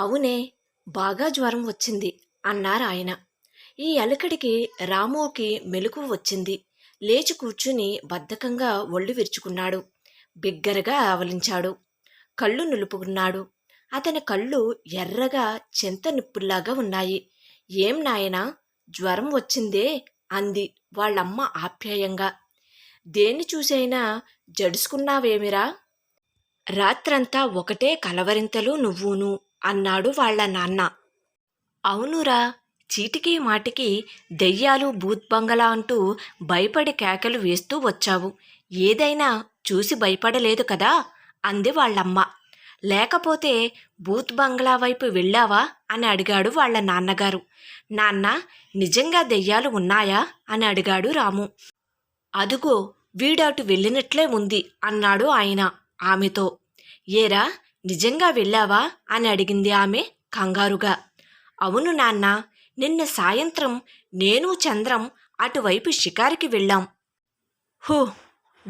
అవునే బాగా జ్వరం వచ్చింది అన్నారు ఆయన. ఈ అలకడికి రాముకి మెలకు వచ్చింది. లేచి కూర్చుని బద్ధకంగా ఒళ్ళు విరుచుకున్నాడు. బిగ్గరగా ఆవలించాడు. కళ్ళు నులుపుకున్నాడు. అతని కళ్ళు ఎర్రగా చింత నిప్పుల్లాగా ఉన్నాయి. ఏం నాయనా జ్వరం వచ్చిందే అంది వాళ్ళమ్మ ఆప్యాయంగా. దేన్ని చూసైనా జడుసుకున్నావేమిరా? రాత్రంతా ఒకటే కలవరింతలు నువ్వును. అన్నాడు వాళ్ళ నాన్న. అవునురా చీటికి మాటికి దెయ్యాలు బూత్బంగలా అంటూ భయపడి కేకలు వేస్తూ వచ్చావు. ఏదైనా చూసి భయపడలేదు కదా? అంది వాళ్ళమ్మ. లేకపోతే భూత్ బంగ్లా వైపు వెళ్ళావా? అని అడిగాడు వాళ్ళ నాన్నగారు. నాన్న నిజంగా దెయ్యాలు ఉన్నాయా? అని అడిగాడు రాము. అదుగో వీడాటు వెళ్ళినట్లే ఉంది అన్నాడు ఆయన ఆమెతో. ఏరా నిజంగా వెళ్ళావా? అని అడిగింది ఆమె కంగారుగా. అవును నాన్న నిన్న సాయంత్రం నేను చంద్రం అటువైపు షికారికి వెళ్ళాం. హూ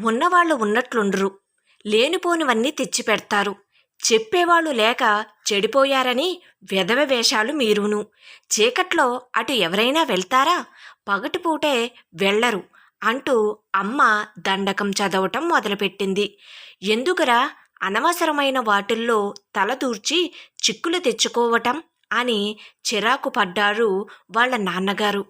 ఉన్నవాళ్ళు ఉన్నట్లుండ్రు. లేనిపోనివన్నీ తెచ్చిపెడతారు. చెప్పేవాళ్ళు లేక చెడిపోయారని వెధవ వేషాలు మీరును. చీకట్లో అటు ఎవరైనా వెళ్తారా? పగటిపూటే వెళ్ళరు అంటూ అమ్మ దండకం చదవటం మొదలుపెట్టింది. ఎందుకురా? అనవసరమైన వాటిల్లో తలదూర్చి చిక్కులు తెచ్చుకోవటం అని చిరాకు పడ్డారు వాళ్ళ నాన్నగారు.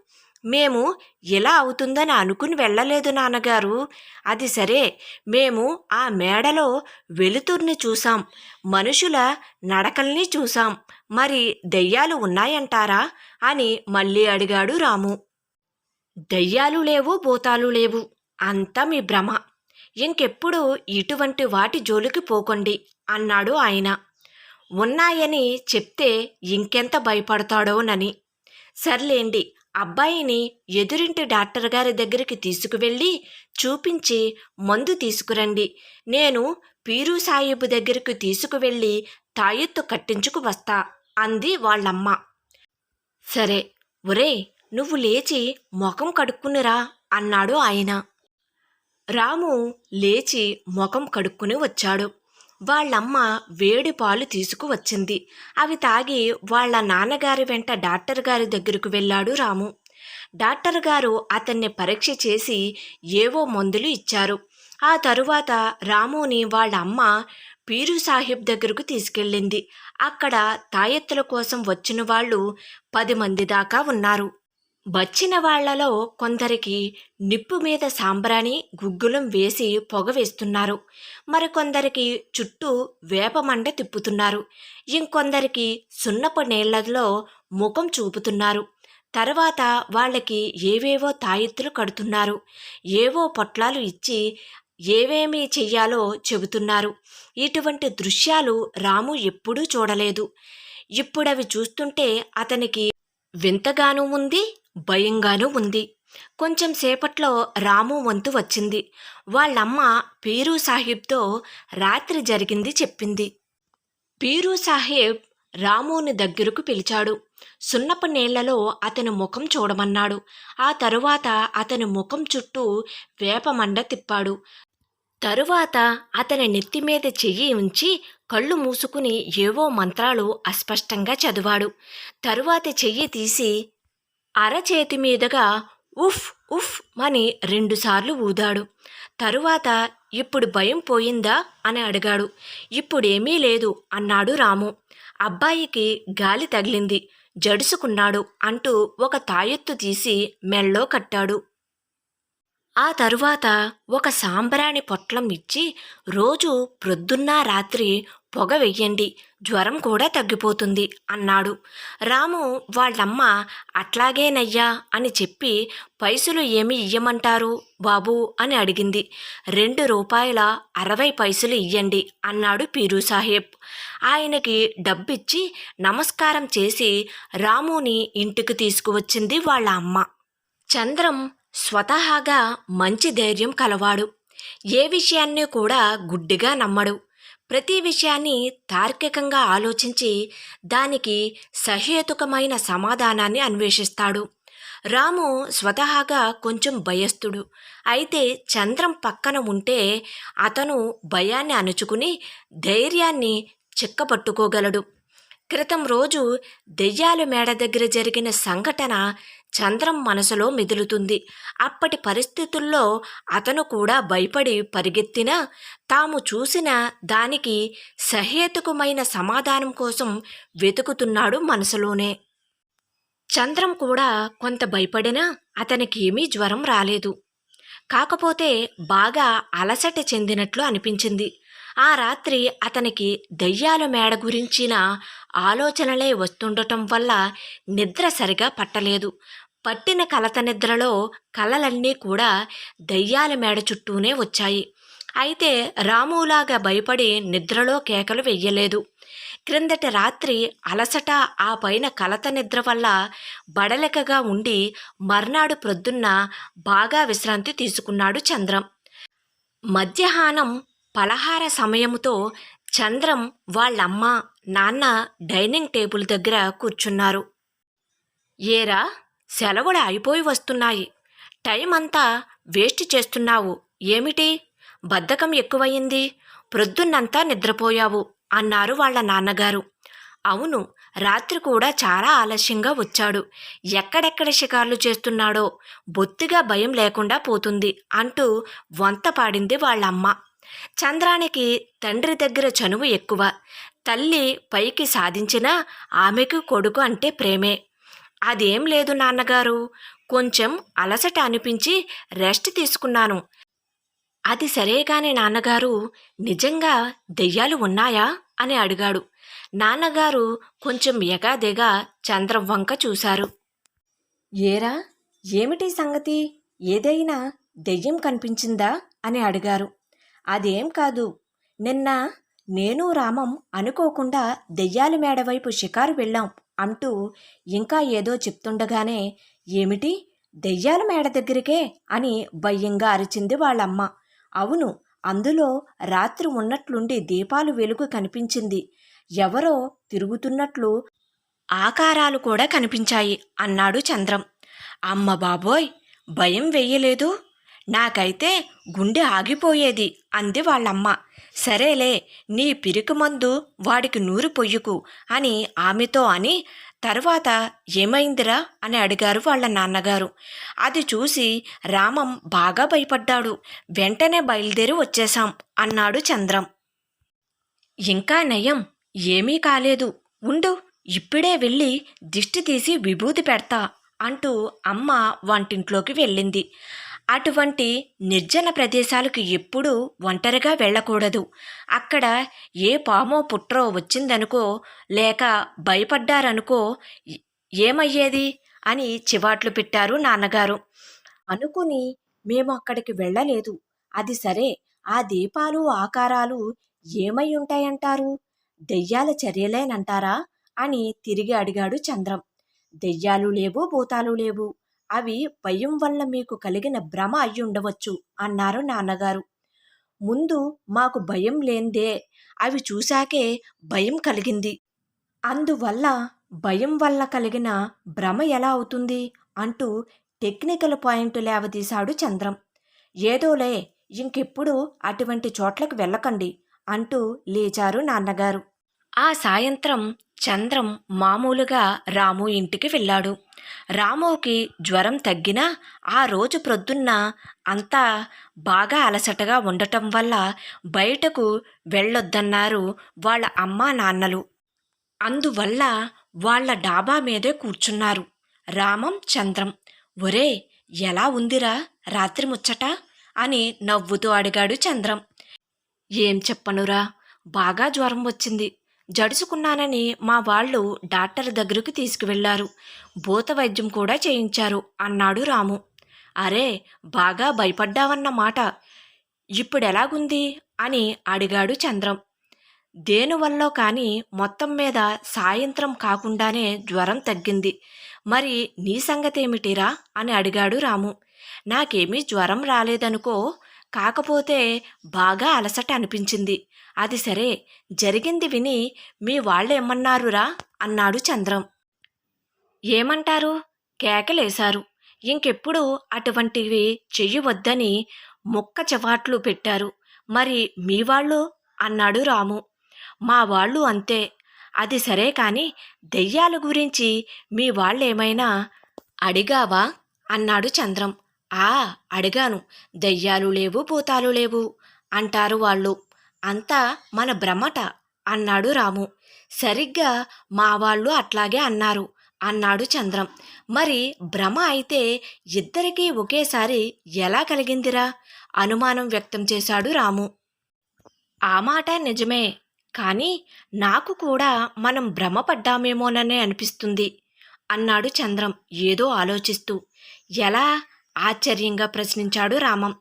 మేము ఎలా అవుతుందని అనుకుని వెళ్ళలేదు నాన్నగారు. అది సరే మేము ఆ మేడలో వెలుతుర్ని చూసాం మనుషుల నడకల్ని చూసాం మరి దెయ్యాలు ఉన్నాయంటారా? అని మళ్ళీ అడిగాడు రాము. దెయ్యాలు లేవు భూతాలు లేవు. అంతా మీ భ్రమ. ఇంకెప్పుడు ఇటువంటి వాటి జోలికి పోకండి అన్నాడు ఆయన. ఉన్నాయని చెప్తే ఇంకెంత భయపడతాడోనని. సర్లేండి అబ్బాయిని ఎదురింటి డాక్టర్ గారి దగ్గరికి తీసుకువెళ్ళి చూపించి మందు తీసుకురండి. నేను పీరు సాహిబు దగ్గరికి తీసుకువెళ్ళి తాయెత్తు కట్టించుకు వస్తా అంది వాళ్ళమ్మ. సరే ఒరే నువ్వు లేచి ముఖం కడుక్కునిరా అన్నాడు ఆయన. రాము లేచి ముఖం కడుక్కుని వచ్చాడు. వాళ్ళమ్మ వేడి పాలు తీసుకువచ్చింది అవి తాగి వాళ్ళ నాన్నగారి వెంట డాక్టర్ గారి దగ్గరకు వెళ్ళాడు రాము. డాక్టర్ గారు అతన్ని పరీక్ష చేసి ఏవో మందులు ఇచ్చారు. ఆ తరువాత రాముని వాళ్ళ అమ్మ పీరు సాహిబ్ దగ్గరకు తీసుకెళ్ళింది. అక్కడ తాయెత్తుల కోసం వచ్చిన వాళ్ళు పది మంది దాకా ఉన్నారు. వచ్చిన వాళ్ళలో కొందరికి నిప్పు మీద సాంబ్రాణి గుగ్గులం వేసి పొగ వేస్తున్నారు. మరికొందరికి చుట్టూ వేపమండ తిప్పుతున్నారు. ఇంకొందరికి సున్నపు నీళ్ళలో ముఖం చూపుతున్నారు. తర్వాత వాళ్ళకి ఏవేవో తాయెత్తులు కడుతున్నారు. ఏవో పొట్లాలు ఇచ్చి ఏవేమీ చెయ్యాలో చెబుతున్నారు. ఇటువంటి దృశ్యాలు రాము ఎప్పుడూ చూడలేదు. ఇప్పుడవి చూస్తుంటే అతనికి వింతగానూ ఉంది భయంగానూ ఉంది. కొంచెం సేపట్లో రాము వంతు వచ్చింది. వాళ్ళమ్మ పీరు సాహిబ్తో రాత్రి జరిగింది చెప్పింది. పీరు సాహెబ్ రాముని దగ్గరకు పిలిచాడు. సున్నపు నీళ్ళలో అతని ముఖం చూడమన్నాడు. ఆ తరువాత అతని ముఖం చుట్టూ వేపమండ తిప్పాడు. తరువాత అతని నెత్తి మీద చెయ్యి ఉంచి కళ్ళు మూసుకుని ఏవో మంత్రాలు అస్పష్టంగా చదివాడు. తరువాత చెయ్యి తీసి అరచేతి మీదుగా ఉఫ్ ఉఫ్ అని రెండుసార్లు ఊదాడు. తరువాత ఇప్పుడు భయం పోయిందా అని అడిగాడు. ఇప్పుడేమీ లేదు అన్నాడు రాము. అబ్బాయికి గాలి తగిలింది. జడుసుకున్నాడు అంటూ ఒక తాయెత్తు తీసి మెళ్ళో కట్టాడు. ఆ తరువాత ఒక సాంబ్రాణి పొట్లం ఇచ్చి రోజు ప్రొద్దున్న రాత్రి పొగ వెయ్యండి జ్వరం కూడా తగ్గిపోతుంది అన్నాడు. రాము వాళ్ళమ్మ అట్లాగేనయ్యా అని చెప్పి పైసలు ఏమి ఇయ్యమంటారు బాబు అని అడిగింది. రెండు రూపాయల అరవై పైసలు ఇయ్యండి అన్నాడు పీరు సాహెబ్ ఆయనకి డబ్బిచ్చి నమస్కారం చేసి రాముని ఇంటికి తీసుకువచ్చింది వాళ్ళ అమ్మ చంద్రం స్వతహాగా మంచి ధైర్యం కలవాడు. ఏ విషయాన్ని కూడా గుడ్డిగా నమ్మడు. ప్రతి విషయాన్ని తార్కికంగా ఆలోచించి దానికి సహేతుకమైన సమాధానాన్ని అన్వేషిస్తాడు. రాము స్వతహాగా కొంచెం భయస్థుడు. అయితే చంద్రం పక్కన ఉంటే అతను భయాన్ని అణుచుకుని ధైర్యాన్ని చిక్కపట్టుకోగలడు. క్రితం రోజు దెయ్యాల మేడ దగ్గర జరిగిన సంఘటన చంద్రం మనసులో మెదులుతుంది. అప్పటి పరిస్థితుల్లో అతను కూడా భయపడి పరిగెత్తినా తాము చూసిన దానికి సహేతుకమైన సమాధానం కోసం వెతుకుతున్నాడు మనసులోనే. చంద్రం కూడా కొంత భయపడినా అతనికేమీ జ్వరం రాలేదు. కాకపోతే బాగా అలసట చెందినట్లు అనిపించింది. ఆ రాత్రి అతనికి దయ్యాల మేడ గురించిన ఆలోచనలే వస్తుండటం వల్ల నిద్ర సరిగా పట్టలేదు. పట్టిన కలత నిద్రలో కలలన్నీ కూడా దయ్యాల మేడ చుట్టూనే వచ్చాయి. అయితే రాములాగా భయపడి నిద్రలో కేకలు వెయ్యలేదు క్రిందటి రాత్రి అలసట ఆ పైన కలత నిద్ర వల్ల బడలెకగా ఉండి మర్నాడు ప్రొద్దున్న బాగా విశ్రాంతి తీసుకున్నాడు చంద్రం. మధ్యాహ్నం పలహార సమయముతో చంద్రం వాళ్ళమ్మ నాన్న డైనింగ్ టేబుల్ దగ్గర కూర్చున్నారు. ఏరా సెలవులు అయిపోయి వస్తున్నాయి. టైం అంతా వేస్ట్ చేస్తున్నావు. ఏమిటి? బద్ధకం ఎక్కువయింది. ప్రొద్దున్నంతా నిద్రపోయావు అన్నారు వాళ్ళ నాన్నగారు. అవును రాత్రి కూడా చాలా ఆలస్యంగా వచ్చాడు. ఎక్కడెక్కడ షికార్లు చేస్తున్నాడో బొత్తిగా భయం లేకుండా పోతుంది అంటూ వంత పాడింది వాళ్ళమ్మ. చంద్రానికి తండ్రి దగ్గర చనువు ఎక్కువ. తల్లి పైకి సాధించినా ఆమెకు కొడుకు అంటే ప్రేమే. అదేం లేదు నాన్నగారు. కొంచెం అలసట అనిపించి రెస్ట్ తీసుకున్నాను. అది సరేగాని నాన్నగారు నిజంగా దెయ్యాలు ఉన్నాయా? అని అడిగాడు. నాన్నగారు కొంచెం ఎగాదెగా చంద్రం వంక చూశారు. ఏరా ఏమిటి సంగతి? ఏదైనా దెయ్యం కనిపించిందా? అని అడిగారు. అదేం కాదు. నిన్న నేను రామం అనుకోకుండా దెయ్యాల మేడ వైపు షికారు వెళ్ళాం అంటూ ఇంకా ఏదో చెప్తుండగానే ఏమిటి? దెయ్యాల మేడ దగ్గరికే? అని భయంగా అరిచింది వాళ్ళమ్మ. అవును అందులో రాత్రి ఉన్నట్లుండి దీపాలు వెలుగు కనిపించింది. ఎవరో తిరుగుతున్నట్లు ఆకారాలు కూడా కనిపించాయి అన్నాడు చంద్రం. అమ్మ బాబోయ్! భయం వెయ్యలేదు. నాకైతే గుండె ఆగిపోయేది అంది వాళ్ళమ్మ. సరేలే నీ పిరికి మందు వాడికి నూరు పొయ్యుకు అని ఆమెతో అని తర్వాత ఏమైందిరా అని అడిగారు వాళ్ళ నాన్నగారు. అది చూసి రామం బాగా భయపడ్డాడు. వెంటనే బయలుదేరి వచ్చేశాం అన్నాడు చంద్రం. ఇంకా నయం ఏమీ కాలేదు. ఉండు ఇప్పుడే వెళ్ళి దిష్టి తీసి విభూతి పెడతా అంటూ అమ్మ వంటింట్లోకి వెళ్ళింది. అటువంటి నిర్జన ప్రదేశాలకు ఎప్పుడూ ఒంటరిగా వెళ్ళకూడదు. అక్కడ ఏ పామో పుట్రో వచ్చిందనుకో లేక భయపడ్డారనుకో ఏమయ్యేది? అని చివాట్లు పెట్టారు నాన్నగారు. అనుకుని మేము అక్కడికి వెళ్ళలేదు. అది సరే ఆ దీపాలు ఆకారాలు ఏమై ఉంటాయంటారు? దెయ్యాల చర్యలేనంటారా? అని తిరిగి అడిగాడు చంద్రం. దెయ్యాలు లేవు భూతాలు లేవు. అవి భయం వల్ల మీకు కలిగిన భ్రమ అయ్యుండవచ్చు అన్నారు నాన్నగారు. ముందు మాకు భయం లేందే అవి చూశాకే భయం కలిగింది. అందువల్ల భయం వల్ల కలిగిన భ్రమ ఎలా అవుతుంది అంటూ టెక్నికల్ పాయింట్ లేవదీశాడు చంద్రం. ఏదోలే ఇంకెప్పుడు అటువంటి చోట్లకు వెళ్ళకండి అంటూ లేచారు నాన్నగారు. ఆ సాయంత్రం చంద్రం మామూలుగా రాము ఇంటికి వెళ్ళాడు. రాముకి జ్వరం తగ్గినా ఆ రోజు ప్రొద్దున్న అంతా బాగా అలసటగా ఉండటం వల్ల బయటకు వెళ్ళొద్దన్నారు వాళ్ళ అమ్మా నాన్నలు. అందువల్ల వాళ్ళ డాబా మీదే కూర్చున్నారు రామం చంద్రం. ఒరే ఎలా ఉందిరా రాత్రి ముచ్చట? అని నవ్వుతూ అడిగాడు చంద్రం. ఏం చెప్పనురా బాగా జ్వరం వచ్చింది. జడుచుకున్నానని మా వాళ్ళు డాక్టర్ దగ్గరకు తీసుకువెళ్ళారు భూత వైద్యం కూడా చేయించారు అన్నాడు రాము. అరే బాగా భయపడ్డావన్నమాట ఇప్పుడెలాగుంది? అని అడిగాడు చంద్రం. దేనివల్లో కానీ మొత్తం మీద సాయంత్రం కాకుండానే జ్వరం తగ్గింది. మరి నీ సంగతేమిటిరా? అని అడిగాడు రాము. నాకేమీ జ్వరం రాలేదనుకో కాకపోతే బాగా అలసట అనిపించింది. అది సరే జరిగింది విని మీ వాళ్ళేమన్నారురా అన్నాడు చంద్రం. ఏమంటారు? కేకలేశారు. ఇంకెప్పుడు అటువంటివి చెయ్యవద్దని ముక్క చవాట్లు పెట్టారు. మరి మీ వాళ్ళు? అన్నాడు రాము. మా వాళ్ళు అంతే. అది సరే కాని దెయ్యాల గురించి మీ వాళ్ళేమైనా అడిగావా? అన్నాడు చంద్రం. ఆ అడిగాను. దెయ్యాలు లేవు భూతాలు లేవు అంటారు వాళ్ళు. అంతా మన భ్రమట అన్నాడు రాము. సరిగ్గా మా వాళ్ళు అట్లాగే అన్నారు అన్నాడు చంద్రం. మరి భ్రమ అయితే ఇద్దరికీ ఒకేసారి ఎలా కలిగిందిరా? అనుమానం వ్యక్తం చేశాడు రాము. ఆ మాట నిజమే కానీ నాకు కూడా మనం భ్రమపడ్డామేమోననే అనిపిస్తుంది అన్నాడు చంద్రం ఏదో ఆలోచిస్తూ. ఎలా? ఆశ్చర్యంగా ప్రశ్నించాడు రామం.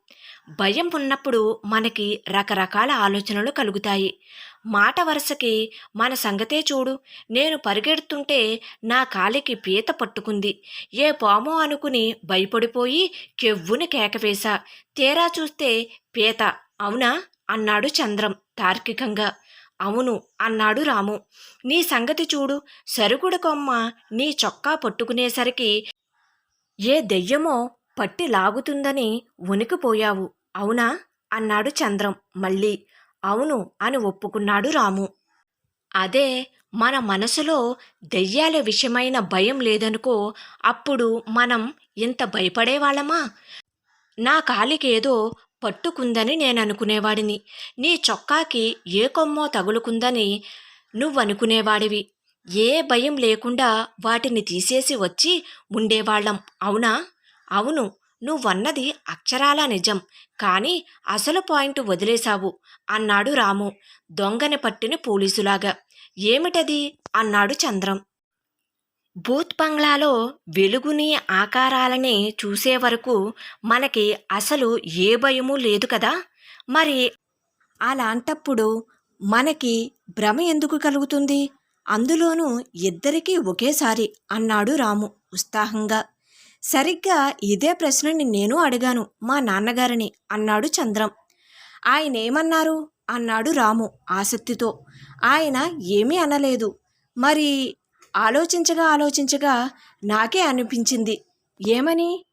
భయం ఉన్నప్పుడు మనకి రకరకాల ఆలోచనలు కలుగుతాయి. మాట వరుసకి మన సంగతే చూడు. నేను పరిగెడుతుంటే నా కాలికి పీత పట్టుకుంది. ఏ పామో అనుకుని భయపడిపోయి కెవ్వుని కేకవేశా తీరా చూస్తే పీత. అవునా? అన్నాడు చంద్రం తార్కికంగా. అవును అన్నాడు రాము. నీ సంగతి చూడు. సరుగుడు కొమ్మ నీ చొక్కా పట్టుకునేసరికి ఏ దెయ్యమో పట్టి లాగుతుందని వణికిపోయావు. అవునా? అన్నాడు చంద్రం మళ్ళీ. అవును అని ఒప్పుకున్నాడు రాము. అదే మన మనసులో దెయ్యాల విషయమైన భయం లేదనుకో అప్పుడు మనం ఇంత భయపడేవాళ్ళమా? నా కాలికేదో పట్టుకుందని నేను అనుకునేవాడిని నీ చొక్కాకి ఏ కొమ్మో తగులుకుందని నువ్వనుకునేవాడివి. ఏ భయం లేకుండా వాటిని తీసేసి వచ్చి ఉండేవాళ్ళం. అవునా? అవును నువ్వన్నది అక్షరాలా నిజం. కానీ అసలు పాయింట్ వదిలేశావు అన్నాడు రాము దొంగని పట్టిన పోలీసులాగా. ఏమిటది? అన్నాడు చంద్రం. బూత్ బంగ్లాలో వెలుగుని ఆకారాలని చూసే వరకు మనకి అసలు ఏ భయమూ లేదు కదా? మరి అలాంటప్పుడు మనకి భ్రమ ఎందుకు కలుగుతుంది? అందులోనూ ఇద్దరికీ ఒకేసారి అన్నాడు రాము ఉత్సాహంగా. సరిగ్గా ఇదే ప్రశ్నని నేను అడిగాను మా నాన్నగారిని అన్నాడు చంద్రం. ఆయన ఏమన్నారు? అన్నాడు రాము ఆసక్తితో. ఆయన ఏమీ అనలేదు. మరి ఆలోచించగా ఆలోచించగా నాకే అనిపించింది. ఏమని?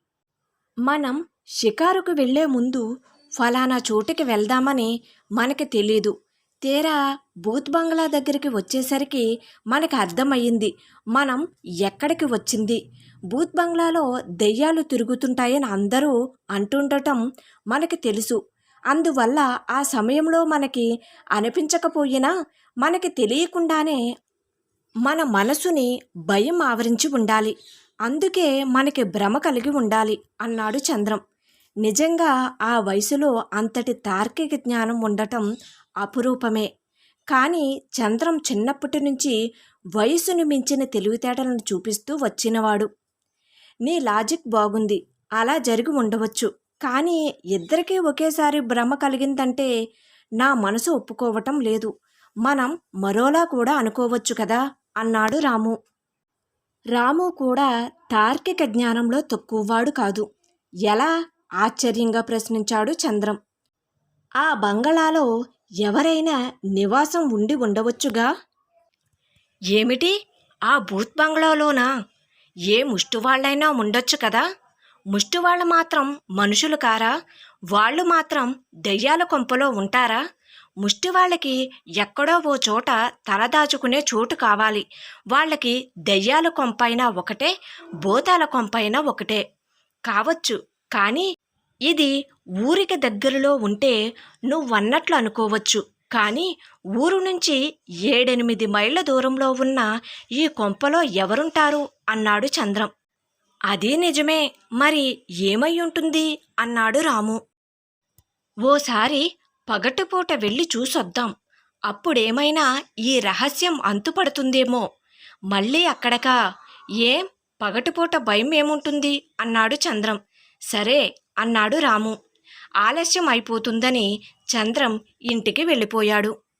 మనం షికారుకు వెళ్ళే ముందు ఫలానా చోటుకి వెళ్దామని మనకి తెలీదు. తీరా బూత్ బంగ్లా దగ్గరికి వచ్చేసరికి మనకు అర్థమయ్యింది. మనం ఎక్కడికి వచ్చింది? బూత్ బంగ్లాలో దెయ్యాలు తిరుగుతుంటాయని అందరూ అంటుండటం మనకి తెలుసు. అందువల్ల ఆ సమయంలో మనకి అనిపించకపోయినా మనకి తెలియకుండానే మన మనసుని భయం ఆవరించి ఉండాలి. అందుకే మనకి భ్రమ కలిగి ఉండాలి అన్నాడు చంద్రం. నిజంగా ఆ వయసులో అంతటి తార్కిక జ్ఞానం ఉండటం అపురూపమే. కానీ చంద్రం చిన్నప్పటి నుంచి వయసును మించిన తెలివితేటలను చూపిస్తూ వచ్చినవాడు. నీ లాజిక్ బాగుంది. అలా జరిగి ఉండవచ్చు. కానీ ఇద్దరికీ ఒకేసారి భ్రమ కలిగిందంటే నా మనసు ఒప్పుకోవటం లేదు. మనం మరోలా కూడా అనుకోవచ్చు కదా? అన్నాడు రాము. రాము కూడా తార్కిక జ్ఞానంలో తక్కువవాడు కాదు. ఎలా? ఆశ్చర్యంగా ప్రశ్నించాడు చంద్రం. ఆ బంగళాలో ఎవరైనా నివాసం ఉండి ఉండవచ్చుగా? ఏమిటి? ఆ బూత్ బంగ్లాలోనా ఏ ముష్టివాళ్ళైనా ఉండొచ్చు కదా? ముష్టివాళ్ళు మాత్రం మనుషులు కారా? వాళ్ళు మాత్రం దెయ్యాల కొంపలో ఉంటారా? ముష్టివాళ్ళకి ఎక్కడో ఓ చోట తలదాచుకునే చోటు కావాలి. వాళ్ళకి దెయ్యాల కొంపైనా ఒకటే భూతాల కొంపైనా ఒకటే. కావచ్చు కానీ ఇది ఊరికి దగ్గరలో ఉంటే నువ్వన్నట్లు అనుకోవచ్చు. కానీ ఊరు నుంచి ఏడెనిమిది మైళ్ళ దూరంలో ఉన్న ఈ కొంపలో ఎవరుంటారు? అన్నాడు చంద్రం. అది నిజమే. మరి ఏమై ఉంటుంది? అన్నాడు రాము. ఓసారి పగటిపూట వెళ్ళి చూసొద్దాం. అప్పుడేమైనా ఈ రహస్యం అంతుపడుతుందేమో. మళ్ళీ అక్కడకా? ఏం? పగటిపూట భయం ఏముంటుంది అన్నాడు చంద్రం. సరే అన్నాడు రాము. ఆలస్యం అయిపోతుందని చంద్రం ఇంటికి వెళ్ళిపోయాడు.